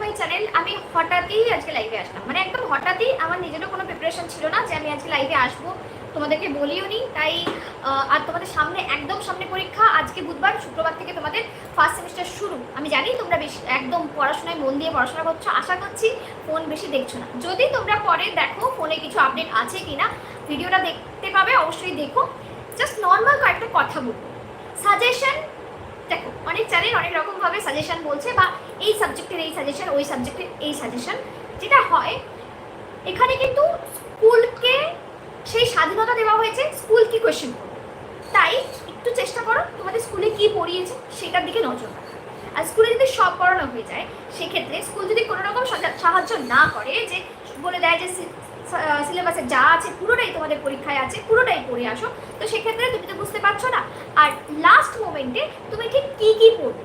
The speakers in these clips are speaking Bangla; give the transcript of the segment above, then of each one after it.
টু চ্যানেল আমি হঠাৎই আজকে লাইভে আসলাম। মানে একদম হঠাৎই আমার নিজেরও কোনো প্রিপারেশন ছিল না যে আমি আজকে লাইভে আসব। তোমাদেরকে বলিও নি, তাই আর তোমাদের সামনে, একদম সামনে পরীক্ষা, আজকে বুধবার, শুক্রবার থেকে তোমাদের ফার্স্ট সেমিস্টার শুরু। আমি জানি তোমরা বেশি একদম পড়াশোনায় মন দিয়ে পড়াশোনা করছ, আশা করছি ফোন বেশি দেখছ না। যদি তোমরা পরে দেখো ফোনে কিছু আপডেট আছে কিনা, ভিডিওটা দেখতে পাবে, অবশ্যই দেখো। জাস্ট নর্মাল কয়েকটা কথা বলব। সাজেশন অনেক চ্যানেল অনেক রকমভাবে সাজেশন বলছে বা এই সাবজেক্টের এই সাজেশন ওই সাবজেক্টের এই সাজেশন যেটা হয়, এখানে কিন্তু স্কুলকে সেই স্বাধীনতা দেওয়া হয়েছে, স্কুল কি কোয়েশ্চেন তাই একটু চেষ্টা করো তোমাদের স্কুলে কি পড়িয়েছে সেটার দিকে নজর রাখা। আর স্কুলে যদি সব পড়ানো হয়ে যায়, সেক্ষেত্রে স্কুল যদি কোনো রকম সাহায্য না করে যে বলে দেয় যে সিলেবাসে যা আছে পুরোটাই তোমাদের পরীক্ষায় আছে, পুরোটাই পড়ে আসো, তো সেক্ষেত্রে তুমি তো বুঝতে পারছ না। আর লাস্ট মোমেন্টে তুমি ঠিক কী কী পড়বে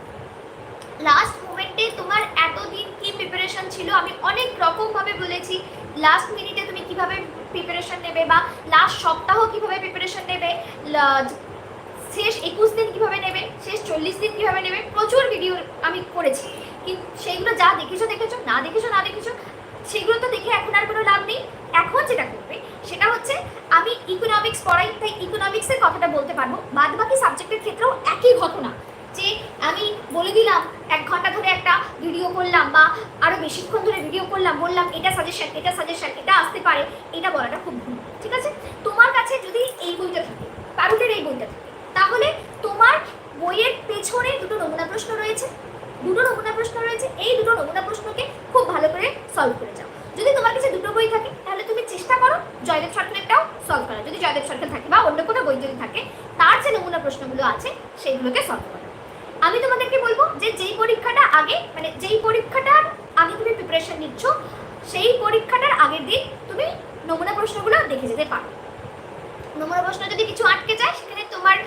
লাস্ট মোমেন্টে তোমার এতদিন কি প্রিপারেশন ছিল আমি অনেক রকমভাবে বলেছি। লাস্ট মিনিটে তুমি কীভাবে প্রিপারেশন নেবে বা লাস্ট সপ্তাহ কীভাবে প্রিপারেশন নেবে শেষ একুশ দিন কীভাবে নেবে, শেষ চল্লিশ দিন কীভাবে নেবে, প্রচুর ভিডিও আমি করেছি। কিন্তু সেইগুলো যা দেখেছ দেখেছ, না দেখেছ না দেখেছ, সেগুলো তো দেখে এখন আর কোনো লাভ নেই। এখন যেটা করবে, সেটা হচ্ছে আমি ইকোনমিক্স পড়াই, তাই ইকোনমিক্সের কথাটা বলতে পারব। বাদ বাকি সাবজেক্টের ক্ষেত্রেও একই ঘটনা। আমি বলে দিলাম, এক ঘণ্টা ধরে একটা ভিডিও করলাম বা আরও বেশিক্ষণ ধরে ভিডিও করলাম, বললাম, এটা সাজেশন এটা সাজেশন এটা আসতে পারে। এটা বলাটা খুব ভুল, ঠিক আছে? তোমার কাছে যদি এই বইটা থাকে পারুলের এই বইটা থাকে, তাহলে তোমার বইয়ের পেছনে দুটো নমুনা প্রশ্ন রয়েছে। দুটো নমুনা প্রশ্ন রয়েছে, এই দুটো নমুনা প্রশ্নকে খুব ভালো করে সলভ করে যাও। যদি তোমার কাছে দুটো বই থাকে, তাহলে তুমি চেষ্টা করো জয়দেব সরকারেরটাও সলভ করা যদি জয়দেব সরকার থাকে বা অন্য কোনো বই যদি থাকে, তার যে নমুনা প্রশ্নগুলো আছে, সেইগুলোকে সলভ করা আমি তোমাদেরকে বলব যে যেই পরীক্ষাটা আগে মানে যেই পরীক্ষাটার আগে তুমি প্রিপারেশন নিচ্ছ, সেই পরীক্ষাটার আগের দিন তুমি নমুনা প্রশ্নগুলো দেখে যেতে পারো। নমুনা প্রশ্ন যদি কিছু আটকে যায়, সেখানে তোমার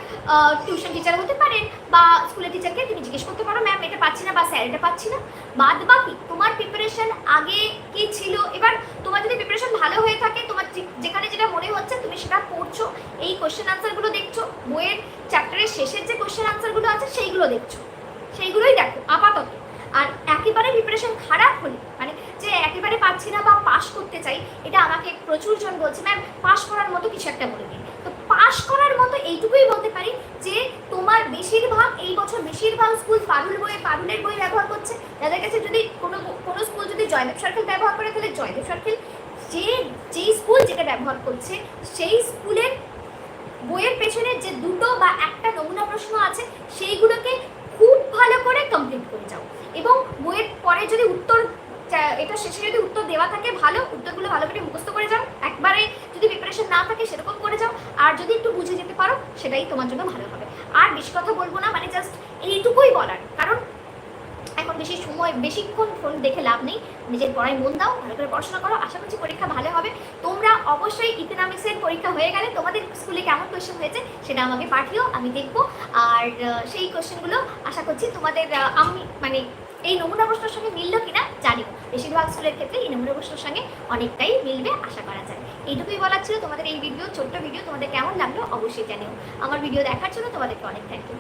টিউশন টিচার হতে পারেন বা স্কুলের টিচারকে তুমি জিজ্ঞেস করতে পারো ম্যাম এটা পাচ্ছি না বা স্যার এটা পাচ্ছি না। বাদ বাকি, তোমার প্রিপারেশন আগে কি ছিল? এবার তোমার যদি প্রিপারেশন ভালো হয়ে থাকে, তোমার যেখানে যেটা মনে হচ্ছে, তুমি সেটা পড়ছো। এই কোশ্চেন আনসারগুলো দেখছ বইয়ের চ্যাপ্টারের শেষের যে কোশ্চেন আনসারগুলো আছে সেইগুলো দেখছ। সেইগুলোই দেখো, আপাতত। আর একেবারে প্রিপারেশন খারাপ হলে মানে যে একেবারে পাচ্ছি না বা পাশ করতে চাই, এটা আমাকে প্রচুর জন বলছে ম্যাম পাশ করার মতো কিছু একটা বলে দিন। তো পাশ করার মতো এইটুকুই বলতে পারি যে, তোমার বেশিরভাগ, এই বছর বেশিরভাগ স্কুল পারুল বই পারুলের বই ব্যবহার করছে। যাদের কাছে যদি কোনো কোনো স্কুল যদি জয়দেব সরকার ব্যবহার করে, তাহলে জয়দেব সরকার যে, যেই স্কুল যেটা ব্যবহার করছে, সেই স্কুলের বইয়ের পেছনে যে দুটো বা একটা নমুনা প্রশ্ন আছে, সেইগুলোকে খুব ভালো করে কমপ্লিট করে যাও। এবং বইয়ের পরে যদি উত্তর এটা শেষে যদি উত্তর দেওয়া থাকে, ভালো, উত্তরগুলো ভালো করে মুখস্থ করে যাও। একবারে যদি প্রিপারেশন না থাকে, সেরকম করে যাও। আর যদি একটু বুঝে যেতে পারো, সেটাই তোমার জন্য ভালো হবে। আর বেশি কথা বলব না মানে জাস্ট এইটুকুই বলার। কারণ এখন বেশি সময়, বেশিক্ষণ ফোন দেখে লাভ নেই। নিজের পড়ায় মন দাও, ভালো করে পড়াশোনা করো। আশা করছি পরীক্ষা ভালো অবশ্যই ইকোনমিক্সের পরীক্ষা হয়ে গেলে তোমাদের স্কুলে কেমন কোয়েশ্চেন হয়েছে সেটা আমাকে পাঠিও, আমি দেখব। আর সেই কোয়েশ্চেনগুলো আশা করছি তোমাদের আমি মানে এই নমুনা প্রশ্নের সঙ্গে মিললো কিনা জানি। বেশিরভাগ স্কুলের ক্ষেত্রে এই নমুনা প্রশ্নের সঙ্গে অনেকটাই মিলবে আশা করা যায়। এইটুকুই বলার ছিল তোমাদের এই ভিডিও ছোট্ট ভিডিও তোমাদের কেমন লাগল অবশ্যই জানিও। আমার ভিডিও দেখার জন্য তোমাদেরকে অনেক থ্যাংক ইউ